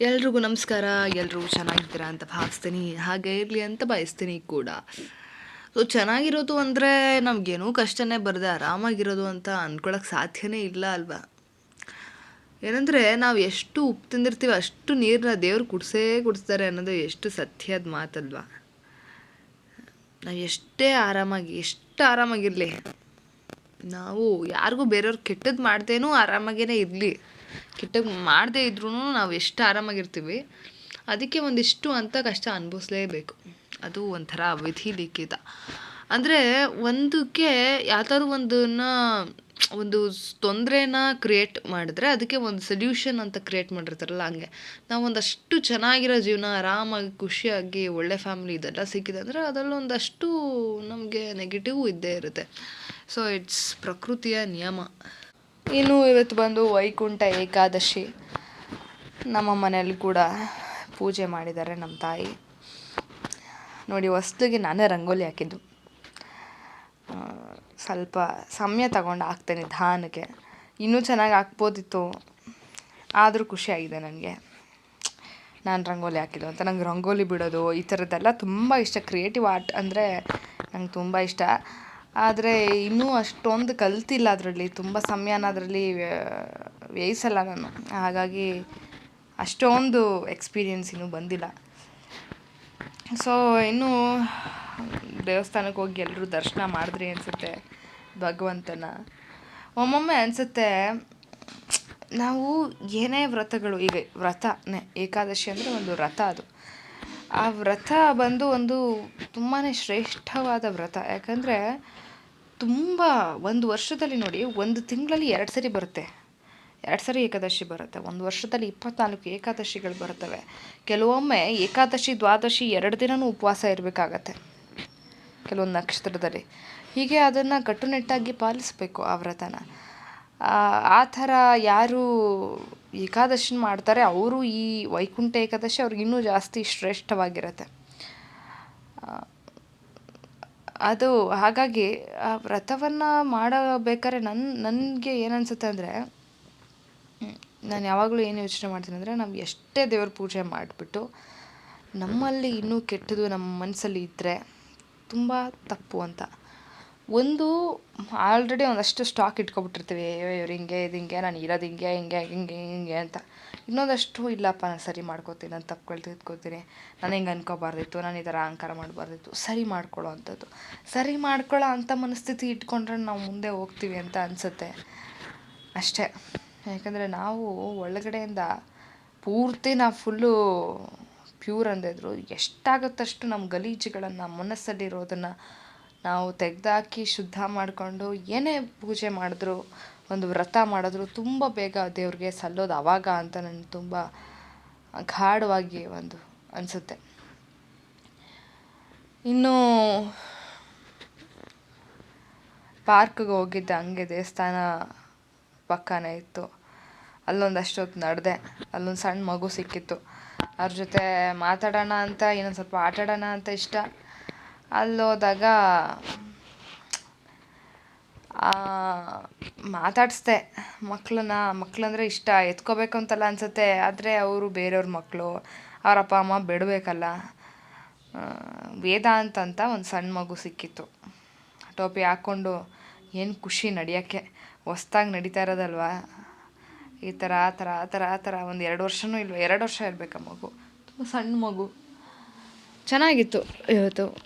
ಎಲ್ರಿಗೂ ನಮಸ್ಕಾರ. ಎಲ್ಲರೂ ಚೆನ್ನಾಗಿದ್ದೀರಾ ಅಂತ ಭಾವಿಸ್ತೀನಿ. ಹಾಗೆ ಇರಲಿ ಅಂತ ಬಯಸ್ತೀನಿ ಕೂಡ. ಸೊ ಚೆನ್ನಾಗಿರೋದು ಅಂದರೆ ನಮಗೇನೂ ಕಷ್ಟನೇ, ಬರದೆ ಆರಾಮಾಗಿರೋದು ಅಂತ ಅಂದ್ಕೊಳಕ್ಕೆ ಸಾಧ್ಯನೇ ಇಲ್ಲ ಅಲ್ವಾ? ಏನಂದರೆ ನಾವು ಎಷ್ಟು ಉಪ್ಪು ತಿಂದಿರ್ತೀವಿ, ಅಷ್ಟು ನೀರನ್ನ ದೇವ್ರು ಕುಡಿಸೇ ಕುಡಿಸ್ತಾರೆ ಅನ್ನೋದು ಎಷ್ಟು ಸತ್ಯದ ಮಾತಲ್ವಾ? ನಾವು ಎಷ್ಟೇ ಆರಾಮಾಗಿ, ಎಷ್ಟು ಆರಾಮಾಗಿರಲಿ, ನಾವು ಯಾರಿಗೂ ಬೇರೆಯವ್ರು ಕೆಟ್ಟದ್ದು ಮಾಡ್ದೇನೂ ಆರಾಮಾಗೇ ಇರಲಿ. ಕೆಟ್ಟದ್ದು ಮಾಡದೇ ಇದ್ರೂ ನಾವು ಎಷ್ಟು ಆರಾಮಾಗಿರ್ತೀವಿ, ಅದಕ್ಕೆ ಒಂದಿಷ್ಟು ಅಂತ ಕಷ್ಟ ಅನುಭವಿಸ್ಲೇಬೇಕು. ಅದು ಒಂಥರ ವಿಧಿ ಲಿಖಿತ. ಅಂದರೆ ಒಂದಕ್ಕೆ ಯಾವ್ದಾದ್ರು ಒಂದನ್ನು, ಒಂದು ತೊಂದರೆನ ಕ್ರಿಯೇಟ್ ಮಾಡಿದ್ರೆ ಅದಕ್ಕೆ ಒಂದು ಸೊಲ್ಯೂಷನ್ ಅಂತ ಕ್ರಿಯೇಟ್ ಮಾಡಿರ್ತಾರಲ್ಲ ಹಂಗೆ. ನಾವು ಒಂದಷ್ಟು ಚೆನ್ನಾಗಿರೋ ಜೀವನ ಆರಾಮಾಗಿ, ಖುಷಿಯಾಗಿ, ಒಳ್ಳೆ ಫ್ಯಾಮಿಲಿ ಇದೆಲ್ಲ ಸಿಕ್ಕಿದೆ ಅಂದರೆ ಅದರಲ್ಲೊಂದಷ್ಟು ನಮಗೆ ನೆಗೆಟಿವ್ ಇದ್ದೇ ಇರುತ್ತೆ. ಸೊ ಇಟ್ಸ್ ಪ್ರಕೃತಿಯ ನಿಯಮ. ಇನ್ನು ಇವತ್ತು ಬಂದು ವೈಕುಂಠ ಏಕಾದಶಿ. ನಮ್ಮ ಮನೆಯಲ್ಲಿ ಕೂಡ ಪೂಜೆ ಮಾಡಿದ್ದಾರೆ ನಮ್ಮ ತಾಯಿ. ನೋಡಿ ವಸ್ತುಗೆ ನಾನೇ ರಂಗೋಲಿ ಹಾಕಿದ್ದು. ಸ್ವಲ್ಪ ಸಮಯ ತಗೊಂಡು ಹಾಕ್ತೇನೆ ಧಾನಕ್ಕೆ ಇನ್ನೂ ಚೆನ್ನಾಗಿ ಹಾಕ್ಬೋದಿತ್ತು. ಆದರೂ ಖುಷಿಯಾಗಿದೆ ನನಗೆ. ನಾನು ರಂಗೋಲಿ ಹಾಕಿದ್ದು ಅಂತ. ನಂಗೆ ರಂಗೋಲಿ ಬಿಡೋದು ಈ ಥರದ್ದೆಲ್ಲ ತುಂಬ ಇಷ್ಟ. ಕ್ರಿಯೇಟಿವ್ ಆರ್ಟ್ ಅಂದರೆ ನಂಗೆ ತುಂಬ ಇಷ್ಟ. ಆದರೆ ಇನ್ನೂ ಅಷ್ಟೊಂದು ಕಲ್ತಿಲ್ಲ ಅದರಲ್ಲಿ. ತುಂಬ ಸಮಯನ ಅದರಲ್ಲಿ ವ್ಯಯಿಸಲ್ಲ ನಾನು. ಹಾಗಾಗಿ ಅಷ್ಟೊಂದು ಎಕ್ಸ್ಪೀರಿಯನ್ಸ್ ಇನ್ನೂ ಬಂದಿಲ್ಲ. ಸೊ ಇನ್ನೂ ದೇವಸ್ಥಾನಕ್ಕೆ ಹೋಗಿ ಎಲ್ಲರೂ ದರ್ಶನ ಮಾಡಿದ್ರಿ ಅನಿಸುತ್ತೆ, ಭಗವಂತನ. ಒಮ್ಮೊಮ್ಮೆ ಅನಿಸುತ್ತೆ, ನಾವು ಏನೇ ವ್ರತಗಳು, ಈಗ ವ್ರತನೇ, ಏಕಾದಶಿ ಅಂದರೆ ಒಂದು ವ್ರತ ಅದು. ಆ ವ್ರತ ಬಂದು ಒಂದು ತುಂಬಾ ಶ್ರೇಷ್ಠವಾದ ವ್ರತ. ಯಾಕಂದರೆ ತುಂಬ ಒಂದು ವರ್ಷದಲ್ಲಿ ನೋಡಿ, ಒಂದು ತಿಂಗಳಲ್ಲಿ ಎರಡು ಸರಿ ಬರುತ್ತೆ. ಎರಡು ಸರಿ ಏಕಾದಶಿ ಬರುತ್ತೆ. ಒಂದು ವರ್ಷದಲ್ಲಿ ಇಪ್ಪತ್ನಾಲ್ಕು ಏಕಾದಶಿಗಳು ಬರ್ತವೆ ಕೆಲವೊಮ್ಮೆ ಏಕಾದಶಿ, ದ್ವಾದಶಿ ಎರಡು ದಿನವೂ ಉಪವಾಸ ಇರಬೇಕಾಗತ್ತೆ ಕೆಲವೊಂದು ನಕ್ಷತ್ರದಲ್ಲಿ. ಹೀಗೆ ಅದನ್ನು ಕಟ್ಟುನಿಟ್ಟಾಗಿ ಪಾಲಿಸಬೇಕು ಆ ವ್ರತನ. ಆ- ಥರ ಯಾರು ಏಕಾದಶಿ ಮಾಡ್ತಾರೆ, ಅವರು ಈ ವೈಕುಂಠ ಏಕಾದಶಿ ಅವ್ರಿಗೆ ಇನ್ನೂ ಜಾಸ್ತಿ ಶ್ರೇಷ್ಠವಾಗಿರುತ್ತೆ. ಅದು ಹಾಗಾಗಿ ಆ ವ್ರತವನ್ನು ಮಾಡಬೇಕಾದ್ರೆ ನನ್ನ ನನಗೆ ಏನನ್ಸುತ್ತೆ ಅಂದರೆ, ನಾನು ಯಾವಾಗಲೂ ಏನು ಯೋಚನೆ ಮಾಡ್ತೀನಿ ಅಂದರೆ ನಾವು ಎಷ್ಟೇ ದೇವ್ರ ಪೂಜೆ ಮಾಡಿಬಿಟ್ಟು ನಮ್ಮಲ್ಲಿ ಇನ್ನೂ ಕೆಟ್ಟದು ನಮ್ಮ ಮನಸ್ಸಲ್ಲಿ ಇದ್ದರೆ ತುಂಬ ತಪ್ಪು ಅಂತ. ಒಂದು ಆಲ್ರೆಡಿ ಒಂದಷ್ಟು ಸ್ಟಾಕ್ ಇಟ್ಕೊಬಿಟ್ಟಿರ್ತೀವಿ. ಅಯ್ಯೋ, ಇವ್ರು ಹಿಂಗೆ, ಇದು ಹಿಂಗೆ, ನಾನು ಇರೋದು ಹಿಂಗೆ ಹಿಂಗೆ ಹಿಂಗೆ ಹಿಂಗೆ ಅಂತ. ಇನ್ನೊಂದಷ್ಟು ಇಲ್ಲಪ್ಪ, ನಾನು ಸರಿ ಮಾಡ್ಕೋತೀನಿ, ನಾನು ತಪ್ಪುಗಳು ನಾನು ಹಿಂಗೆ ಅನ್ಕೋಬಾರ್ದಿತ್ತು, ನಾನು ಈ ಥರ ಅಹಂಕಾರ ಮಾಡಬಾರ್ದಿತ್ತು. ಸರಿ ಮಾಡ್ಕೊಳ್ಳೋ ಅಂಥದ್ದು. ಸರಿ ಮಾಡ್ಕೊಳ್ಳೋ ಅಂಥ ಮನಸ್ಥಿತಿ ಇಟ್ಕೊಂಡ್ರೆ ನಾವು ಮುಂದೆ ಹೋಗ್ತೀವಿ ಅಂತ ಅನಿಸುತ್ತೆ. ಅಷ್ಟೇ. ಯಾಕಂದರೆ ನಾವು ಒಳಗಡೆಯಿಂದ ಪೂರ್ತಿ ನಾವು ಫುಲ್ಲು ಪ್ಯೂರ್ ಅಂದಿದ್ರು ಎಷ್ಟಾಗುತ್ತಷ್ಟು ನಮ್ಮ ಗಲೀಜುಗಳನ್ನು, ಮನಸ್ಸಲ್ಲಿರೋದನ್ನು ನಾವು ತೆಗೆದಾಕಿ ಶುದ್ಧ ಮಾಡಿಕೊಂಡು ಏನೇ ಪೂಜೆ ಮಾಡಿದ್ರು, ಒಂದು ವ್ರತ ಮಾಡಿದ್ರು, ತುಂಬ ಬೇಗ ದೇವ್ರಿಗೆ ಸಲ್ಲೋದು ಆವಾಗ ಅಂತ ನನಗೆ ತುಂಬ ಗಾಢವಾಗಿ ಒಂದು ಅನಿಸುತ್ತೆ. ಇನ್ನು ಪಾರ್ಕ್ಗೆ ಹೋಗಿದ್ದೆ, ಹಂಗೆ ದೇವಸ್ಥಾನ ಪಕ್ಕನೇ ಇತ್ತು. ಅಲ್ಲೊಂದಷ್ಟು ಹೊತ್ತು ನಡೆದೆ, ಅಲ್ಲೊಂದು ಸಣ್ಣ ಮಗು ಸಿಕ್ಕಿತ್ತು. ಅವ್ರ ಜೊತೆ ಮಾತಾಡೋಣ ಅಂತ, ಇನ್ನೊಂದು ಸ್ವಲ್ಪ ಆಟಾಡೋಣ ಅಂತ ಇಷ್ಟ. ಅಲ್ಲೋದಾಗ ಮಾತಾಡಿಸ್ದೆ. ಮಕ್ಕಳನ್ನ ಮಕ್ಕಳಂದ್ರೆ ಇಷ್ಟ ಎತ್ಕೋಬೇಕು ಅಂತಲ್ಲ ಅನಿಸುತ್ತೆ. ಆದರೆ ಅವರು ಬೇರೆಯವ್ರ ಮಕ್ಕಳು ಅವ್ರ ಅಪ್ಪ, ಅಮ್ಮ ಬಿಡಬೇಕಲ್ಲ. ವೇದಾಂತ್ ಅಂತ ಒಂದು ಸಣ್ಣ ಮಗು ಸಿಕ್ಕಿತ್ತು. ಟೋಪಿ ಹಾಕ್ಕೊಂಡು ಏನು ಖುಷಿ ನಡೆಯೋಕ್ಕೆ. ಹೊಸ್ದಾಗಿ ನಡೀತಾ ಇರೋದಲ್ವಾ? ಈ ಥರ ಆ ಥರ ಆ ಥರ ಆ ಥರ ಒಂದು ಎರಡು ವರ್ಷವೂ ಇಲ್ವ? ಎರಡು ವರ್ಷ ಇರಬೇಕು ಮಗು? ತುಂಬ ಸಣ್ಣ ಮಗು. ಚೆನ್ನಾಗಿತ್ತು ಇವತ್ತು.